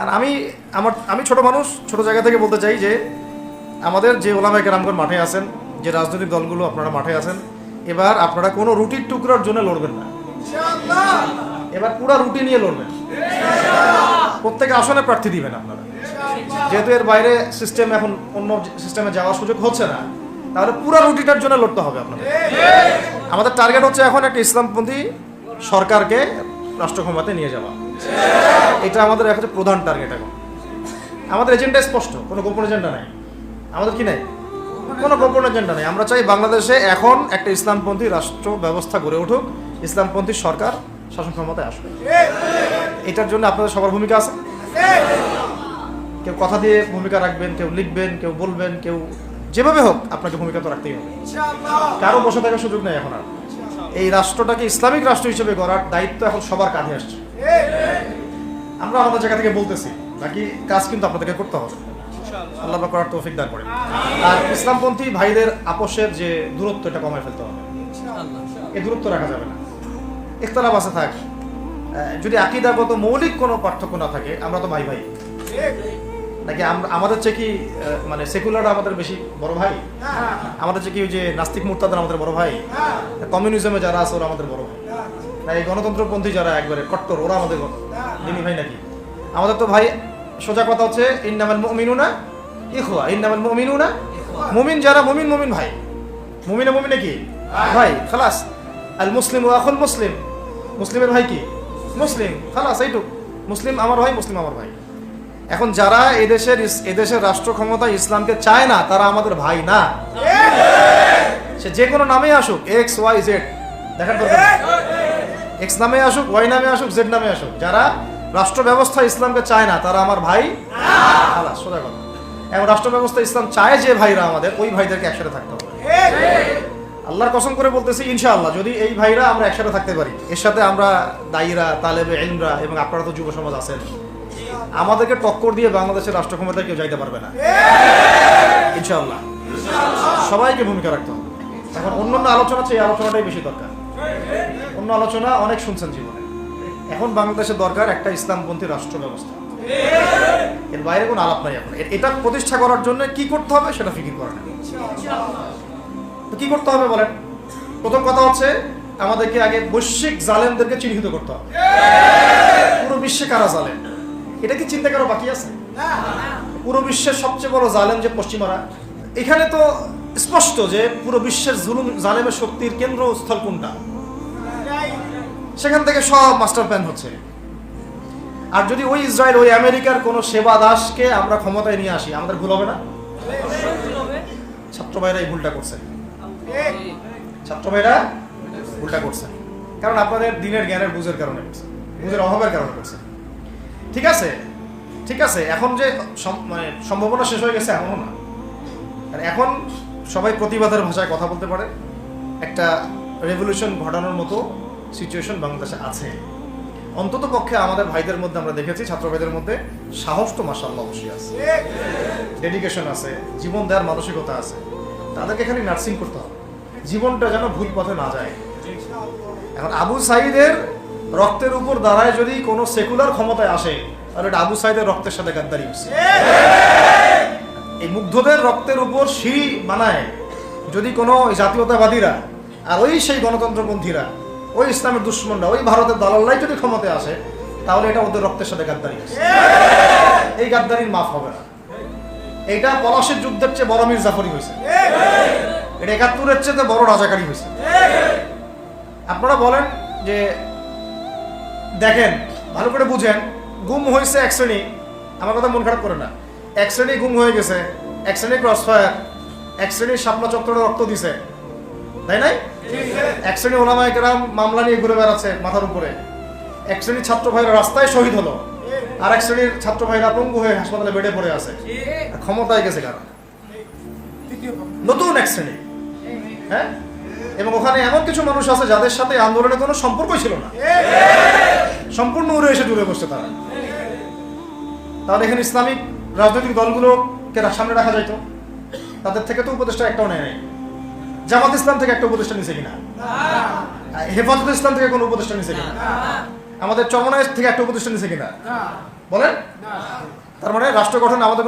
আর আমি, আমার, আমি ছোট মানুষ, ছোট জায়গা থেকে বলতে চাই যে আমাদের যে ওলামায় কেরামগণ মাঠে আছেন, যে রাজনৈতিক দলগুলো আপনারা মাঠে আছেন, এবার আপনারা কোনো রুটির টুকরার জন্য লড়বেন না। এবার পুরো রুটি নিয়ে লড়বেন। প্রত্যেকে আসনে প্রার্থী দিবেন আপনারা। যেহেতু এর বাইরে সিস্টেম এখন অন্য সিস্টেমে যাওয়ার সুযোগ হচ্ছে না, তাহলে পুরো রুটিটার জন্য লড়তে হবে আপনাদের। আমাদের টার্গেট হচ্ছে এখন একটা ইসলামপন্থী সরকারকে রাষ্ট্র ক্ষমতায় নিয়ে যাওয়া। এটা আমাদের এখন প্রধান টার্গেট এখন। আমাদের এজেন্ডা স্পষ্ট, কোনো গোপন এজেন্ডা নাই। আমাদের কি নাই? কোনো গোপন এজেন্ডা নেই। আমরা চাই বাংলাদেশে এখন একটা ইসলামপন্থী রাষ্ট্র ব্যবস্থা গড়ে উঠুক, ইসলামপন্থী সরকার শাসন ক্ষমতায় আসবে এটার জন্য আপনাদের সবার ভূমিকা আছে? কেউ কথা দিয়ে ভূমিকা রাখবেন, কেউ লিখবেন, কেউ বলবেন, কেউ যেভাবে হোক আপনাকে ভূমিকা তো রাখতেই হবে। কারও বসে থাকার সুযোগ নেই এখন আর। এই রাষ্ট্রটাকে ইসলামিক রাষ্ট্র হিসেবে গড়ার দায়িত্ব এখন সবার কাঁধে আসছে। আমরা আমাদের জায়গা থেকে বলতেছি বাকি কাজ কিন্তু আপনাদেরকে করতে হবে। আল্লাহ করার তৌফিক দান করে আর ইসলামপন্থী ভাইদের আপোষের যে দূরত্ব এটা কমায় ফেলতে হবে। এই দূরত্ব রাখা যাবে না। ইখতলাফ আছে থাক। যদি আকিদাগত মৌলিক কোনো পার্থক্য না থাকে আমরা তো ভাই ভাই নাকি আমরা আমাদের চেয়ে কি মানে সেকুলার আমাদের বেশি বড় ভাই? আমাদের চেয়ে কি ওই যে নাস্তিক মুরতাদের আমাদের বড় ভাই? কমিউনিজমে যারা আছে ওরা আমাদের বড় ভাই। না এই গণতন্ত্রপন্থী যারা একবারে কট্টর ওরা আমাদের দিনী ভাই নাকি? আমাদের তো ভাই সোজা কথা হচ্ছে ইন্নামাল মুমিনুনা ইখওয়া ইন্নামাল মুমিনুনা মুমিন যারা মুমিন মুমিন ভাই। মুমিনে মুমিনে কি? ভাই। খালাস। আল মুসলিম ও আখুল মুসলিম। মুসলিমের ভাই কি? মুসলিম। খালাস এইটুক। মুসলিম আমার ভাই মুসলিম আমার ভাই। এখন যারা এদেশের এদেশের রাষ্ট্র ক্ষমতা ইসলামকে চায় না তারা আমাদের ভাই না। সে যে কোনো নামে আসুক এক্স ওয়াই জেড। দেখার দরকার এক্স নামে আসুক ওয়াই নামে আসুক জেড নামে আসুক, যারা রাষ্ট্র ব্যবস্থা ইসলামকে চায় না, তারা আমার ভাই সোজা কথা। এবং রাষ্ট্র ব্যবস্থা ইসলাম চায় যে ভাইরা আমাদের, ওই ভাইদেরকে একসাথে থাকতে হবে। আল্লাহর কসম করে বলতেছি, ইনশাআল্লাহ, যদি এই ভাইরা আমরা একসাথে থাকতে পারি, এর সাথে আমরা দায়ীরা, তালেবে ইলমরা এবং আপনারা তো যুব সমাজ আছেন, আমাদেরকে টক্কর দিয়ে বাংলাদেশের রাষ্ট্র ক্ষমতায় কেউ যাইতে পারবে না। ইনশাআল্লাহ। সবাইকে ভূমিকা রাখতে হবে। এখন অন্য অন্য আলোচনা চেয়ে আলোচনাটাই বেশি দরকার। অন্য আলোচনা অনেক শুনছেন জীবনে। এখন বাংলাদেশের দরকার একটা ইসলামপন্থী রাষ্ট্র ব্যবস্থা এর বাইরে কোনো আলাপ নাই এখন। এটা প্রতিষ্ঠা করার জন্য কি করতে হবে সেটা ফিকির করা তো কি করতে হবে বলেন? প্রথম কথা হচ্ছে আমাদেরকে আগে বৈশ্বিক জালেমদেরকে চিহ্নিত করতে হবে। পুরো বিশ্বে কারা জালেম? এটা কি চিন্তা করা বাকি আছে? পুরো বিশ্বের সবচেয়ে বড় জালেম যে পশ্চিমারা। এখানে তো স্পষ্ট যে পুরো বিশ্বের জুলুম, জালেমের শক্তির কেন্দ্রস্থল কোনটা? সেখান থেকে সব মাস্টার প্ল্যান হচ্ছে। আর যদি ওই ইসরায়েল, ওই আমেরিকার কোনো সেবা দাসকে আমরা ক্ষমতায় নিয়ে আসি, আমাদের ভুল হবে না? ছাত্র ভাইরা এই ভুলটা করছে। ছাত্র ভাইরা ভুলটা করছে। কারণ আপনাদের দিনের জ্ঞানের বুঝের কারণে বুঝের অভাবের কারণে করছে। ঠিক আছে? ঠিক আছে, এখন যে মানে সম্ভাবনা শেষ হয়ে গেছে, এমনও না। এখন সবাই প্রতিবাদের ভাষায় কথা বলতে পারে। একটা রেভলিউশন ঘটানোর মতো সিচুয়েশন বাংলাদেশে আছে। অন্তত পক্ষে আমাদের ভাইদের মধ্যে আমরা দেখেছি ছাত্র ভাইদের মধ্যে সাহস তো মাসাল্লাহ অবশ্যই আছে। ডেডিকেশন আছে, জীবন দেওয়ার মানসিকতা আছে। তাদেরকে খালি নার্সিং করতে হবে। জীবনটা যেন ভুল পথে না যায়। এখন আবু সাইদের রক্তের উপর দাঁড়ায় যদি কোনো সেকুলার ক্ষমতায় আসে, তাহলে এটা আবু সাইদের রক্তের সাথে গাদ্দারি হচ্ছে। এই মুগ্ধদের রক্তের উপর সিঁড়ি বানায় যদি কোনো জাতীয়তাবাদীরা আর ওই সেই গণতন্ত্রপন্থীরা, ওই ইসলামের দুশ্মনরা, ওই ভারতের দালাল্লাই যদি ক্ষমতায় আসে, তাহলে এটা ওদের রক্তের সাথে গাদ্দারি এই গাদ্দারির মাফ হবে না। এইটা পলাশের যুদ্ধের চেয়ে বড় মীর জাফরি হয়েছে। এটা একাত্তরের চেয়ে বড় রাজাকারী হয়েছে। আপনারা বলেন যে, দেখেন, ভালো করে বুঝেন, গুম হয়েছে এক শ্রেণি। আমার কথা মন খারাপ করে না। এক শ্রেণি গুম হয়ে গেছে, এক শ্রেণি ক্রস ফায়ার এক শ্রেণি শাপলা চত্বরে রক্ত দিছে। তাই নাই? এক শ্রেণি ওলামায় কেরাম মামলা নিয়ে ঘুরে বেড়াচ্ছে মাথার উপরে। এক শ্রেণির ছাত্র ভাইরা রাস্তায় শহীদ হলো, আর এক শ্রেণির ছাত্র ভাইরা পঙ্গু হয়ে হাসপাতালে বেডে পড়ে আছে। ক্ষমতায় গেছে কারা? নতুন এক শ্রেণি। হ্যাঁ? এবং ওখানে এমন কিছু মানুষ আছে যাদের সাথে আন্দোলনের কোনো সম্পর্ক ছিল না। সম্পূর্ণ উড়ে এসে দূরে বসছে তারা। তাহলে এখানে ইসলামিক রাজনৈতিক দলগুলোকে সামনে রাখা যাইতো। তাদের থেকে তো উপদেষ্টা একটাও নেয় নাই। জামাত ইসলাম থেকে একটা উপদেষ্টা নিছে কিনা? হেফাজত ইসলাম থেকে কোনো উপদেষ্টা নিছে কিনা? আমাদের চরমনায় থেকে একটা উপদেষ্টা নিছে কিনা? না। বলেন তার মানে রাষ্ট্র গঠন আমাদের